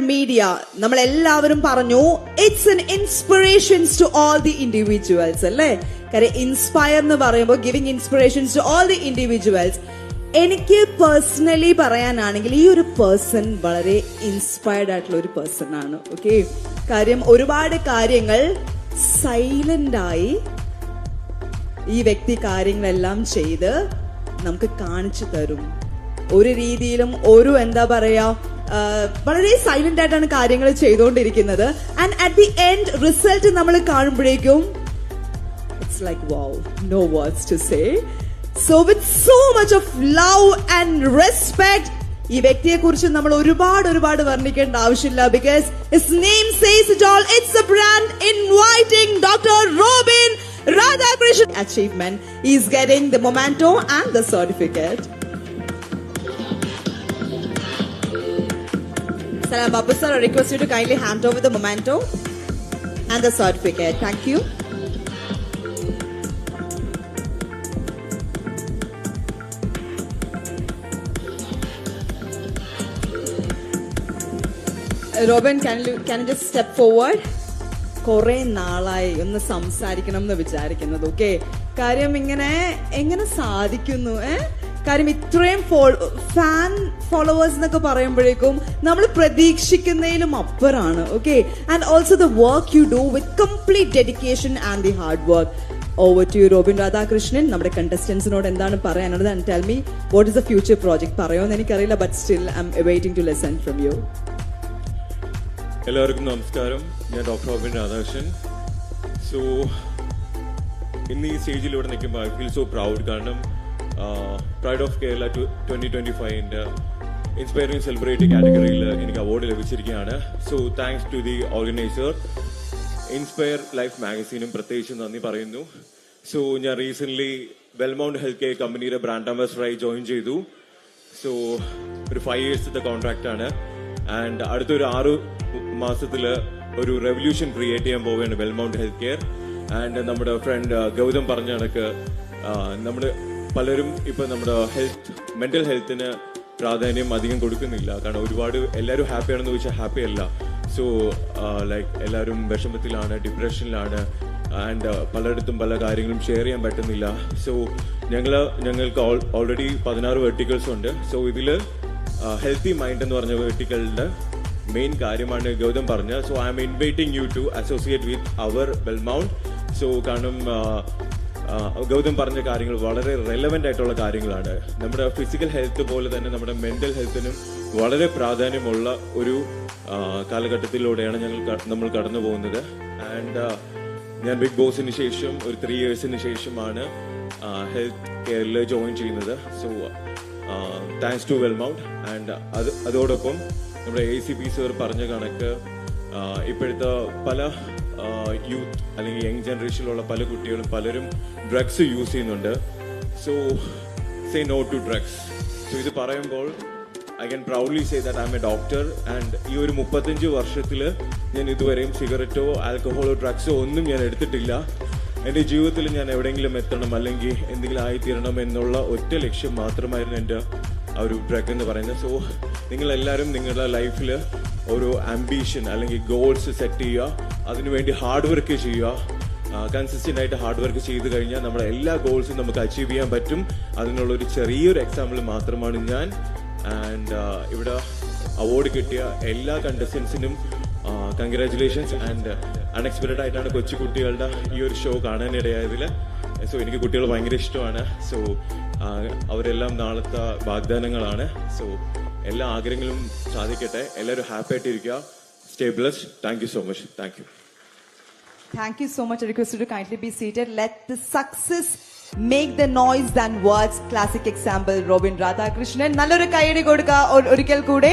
Media നമ്മൾ എല്ലാവരും പറഞ്ഞു it's an inspirations to all the individuals അല്ലേ? കാര്യം ഇൻസ്പയർ എന്ന് പറയുമ്പോൾ giving inspirations to all the individuals എനിക്ക് പേഴ്സണലി പറയാനാണെങ്കിൽ ഈ ഒരു പേഴ്സൺ വളരെ ഇൻസ്പയർഡ് ആയിട്ടുള്ള ഒരു പേഴ്സൺ ആണ് ഓക്കെ കാര്യം ഒരുപാട് കാര്യങ്ങൾ സൈലന്റ് ആയി ഈ വ്യക്തി കാര്യങ്ങളെല്ലാം ചെയ്ത് നമുക്ക് കാണിച്ചു തരും. ഒരു രീതിയിലും ഒരു എന്താ പറയാ വളരെ സൈലന്റ് ആയിട്ടാണ് കാര്യങ്ങൾ ചെയ്തുകൊണ്ടിരിക്കുന്നത്. And at the end result നമ്മൾ കാണുമ്പോഴേക്കും it's like wow no words to say so with so much of love and respect ഈ വ്യക്തിയെ കുറിച്ച് നമ്മൾ ഒരുപാട് ഒരുപാട് വർണിക്കേണ്ട ആവശ്യമില്ല. Because its name says it all it's a brand inviting doctor Robin Radhakrishnan achievement is getting the memento and the certificate Salam Babu sir, I request you to kindly hand over the memento and the certificate. Thank you. Robin can you just step forward? കുറെ നാളായി ഒന്ന് സംസാരിക്കണം എന്ന് വിചാരിക്കുന്നത് okay കാര്യം ഇങ്ങനെ എങ്ങനെ സാധിക്കുന്നു ഏ കാര്യം ഇത്രയും ഫാൻ ഫോളോവേഴ്സ് എന്നൊക്കെ പറയുമ്പോഴേക്കും നമ്മൾ പ്രതീക്ഷിക്കുന്നതിലും അപ്പുറാണ് okay and also the work you do with complete dedication and the hard work over to Robin Radhakrishnan നമ്മുടെ കണ്ടസ്റ്റൻസിനോട് എന്താണ് പറയാനുള്ളത്? And tell me what is the future project പറയുമെന്ന് എനിക്കറിയില്ല but still I'm waiting to lesson from you എല്ലാവർക്കും നമസ്കാരം. ഞാൻ doctor Robin Radhakrishnan so ഇന്ന് ഈ സ്റ്റേജിൽ ഇവിടെ നിൽക്കുമ്പോൾ ഐ ഫീൽ സോ പ്രൗഡ് കാരണം pride of Kerala twenty twenty ഫൈവിന്റെ inspiring celebrity കാറ്റഗറിയിൽ എനിക്ക് award ലഭിച്ചിരിക്കുകയാണ്. So thanks to the organiser inspire life മാഗസീനും പ്രത്യേകിച്ച് നന്ദി പറയുന്നു. സോ ഞാൻ റീസെന്റ്ലി വെൽമൗണ്ട് ഹെൽത്ത് കെയർ കമ്പനിയുടെ ബ്രാൻഡ് അംബാസഡറായി ജോയിൻ ചെയ്തു. സോ ഒരു ഫൈവ് ഇയേഴ്സത്തെ കോൺട്രാക്റ്റ് ആണ്. ആൻഡ് അടുത്തൊരു ആറ് മാസത്തിൽ ഒരു റെവല്യൂഷൻ ക്രിയേറ്റ് ചെയ്യാൻ പോവുകയാണ് വെൽമൗണ്ട് ഹെൽത്ത് കെയർ ആൻഡ് നമ്മുടെ ഫ്രണ്ട് ഗൗതം പറഞ്ഞ കണക്ക് നമ്മുടെ പലരും ഇപ്പം നമ്മുടെ ഹെൽത്ത് മെന്റൽ ഹെൽത്തിന് പ്രാധാന്യം അധികം കൊടുക്കുന്നില്ല. കാരണം ഒരുപാട് എല്ലാവരും ഹാപ്പി ആണെന്ന് ചോദിച്ചാൽ ഹാപ്പി അല്ല. സോ ലൈക്ക് എല്ലാവരും വിഷമത്തിലാണ് ഡിപ്രഷനിലാണ് ആൻഡ് പലയിടത്തും പല കാര്യങ്ങളും ഷെയർ ചെയ്യാൻ പറ്റുന്നില്ല. സോ ഞങ്ങൾ ഞങ്ങൾക്ക് ഓൾറെഡി പതിനാറ് വെർട്ടിക്കൽസ് ഉണ്ട്. സോ ഇതിൽ ഹെൽത്തി മൈൻഡ് എന്ന് പറഞ്ഞ വെർട്ടിക്കലിന്റെ മെയിൻ കാര്യമാണ് ഗൗതം പറഞ്ഞത്. So I'm inviting you to associate with our Wellmount so കാരണം ഗൗതം പറഞ്ഞ കാര്യങ്ങൾ വളരെ റെലവെന്റ് ആയിട്ടുള്ള കാര്യങ്ങളാണ്. നമ്മുടെ ഫിസിക്കൽ ഹെൽത്ത് പോലെ തന്നെ നമ്മുടെ മെന്റൽ ഹെൽത്തിനും വളരെ പ്രാധാന്യമുള്ള ഒരു കാലഘട്ടത്തിലൂടെയാണ് ഞങ്ങൾ നമ്മൾ കടന്നു പോകുന്നത്. ആൻഡ് ഞാൻ ബിഗ് ബോസിന് ശേഷം ഒരു ത്രീ ഇയേഴ്സിന് ശേഷമാണ് ഹെൽത്ത് കെയറിൽ ജോയിൻ ചെയ്യുന്നത്. So thanks to Wellmount and അത് അതോടൊപ്പം നമ്മുടെ എ സി പി സർ പറഞ്ഞ കണക്ക് ഇപ്പോഴത്തെ പല യൂത്ത് അല്ലെങ്കിൽ യങ് ജനറേഷനിലുള്ള പല കുട്ടികളും പലരും ഡ്രഗ്സ് യൂസ് ചെയ്യുന്നുണ്ട്. So say no to drugs so ഇത് പറയുമ്പോൾ I can proudly say that I'm a doctor and ഈ ഒരു മുപ്പത്തഞ്ച് വർഷത്തിൽ ഞാൻ ഇതുവരെയും സിഗരറ്റോ ആൽക്കഹോളോ ഡ്രഗ്സോ ഒന്നും ഞാൻ എടുത്തിട്ടില്ല. എന്റെ ജീവിതത്തിൽ ഞാൻ എവിടെയെങ്കിലും എത്തണം അല്ലെങ്കിൽ എന്തെങ്കിലും ആയിത്തീരണം എന്നുള്ള ഒറ്റ ലക്ഷ്യം മാത്രമായിരുന്നു എന്റെ ആ ഒരു ഡ്രഗ് എന്ന് പറയുന്നത്. സോ നിങ്ങളെല്ലാവരും നിങ്ങളുടെ ലൈഫിൽ ഒരു ആംബീഷൻ അല്ലെങ്കിൽ ഗോൾസ് സെറ്റ് ചെയ്യുക. അതിനുവേണ്ടി ഹാർഡ് വർക്ക് ചെയ്യുക. കൺസിസ്റ്റന്റ് ആയിട്ട് ഹാർഡ് വർക്ക് ചെയ്ത് കഴിഞ്ഞാൽ നമ്മുടെ എല്ലാ ഗോൾസും നമുക്ക് അച്ചീവ് ചെയ്യാൻ പറ്റും. അതിനുള്ള ഒരു ചെറിയൊരു എക്സാമ്പിൾ മാത്രമാണ് ഞാൻ. ആൻഡ് ഇവിടെ അവാർഡ് കിട്ടിയ എല്ലാ കണ്ടസ്റ്റൻസിനും കൺഗ്രാറ്റുലേഷൻസ് ആൻഡ് അൺഎക്സ്പെക്റ്റഡ് ആയിട്ടാണ് കൊച്ചു കുട്ടികളുടെ ഈ ഒരു ഷോ കാണാനിടയായതിൽ സോ എനിക്ക് കുട്ടികൾ ഭയങ്കര ഇഷ്ടമാണ്. സോ അവരെല്ലാം നാളത്തെ വാഗ്ദാനങ്ങളാണ്. സോ എല്ലാ ആഗ്രഹങ്ങളും സാധിക്കട്ടെ. എല്ലാവരും ഹാപ്പി ആയിട്ടിരിക്കുക. Stay bless thank you so much thank you Thank you so much. I request you to kindly be seated. Let the success make the noise than words. Classic example, Robin Radhakrishnan. നല്ലൊരു കൈയടി കൊടുക്കുക O- ഒരിക്കൽ കൂടെ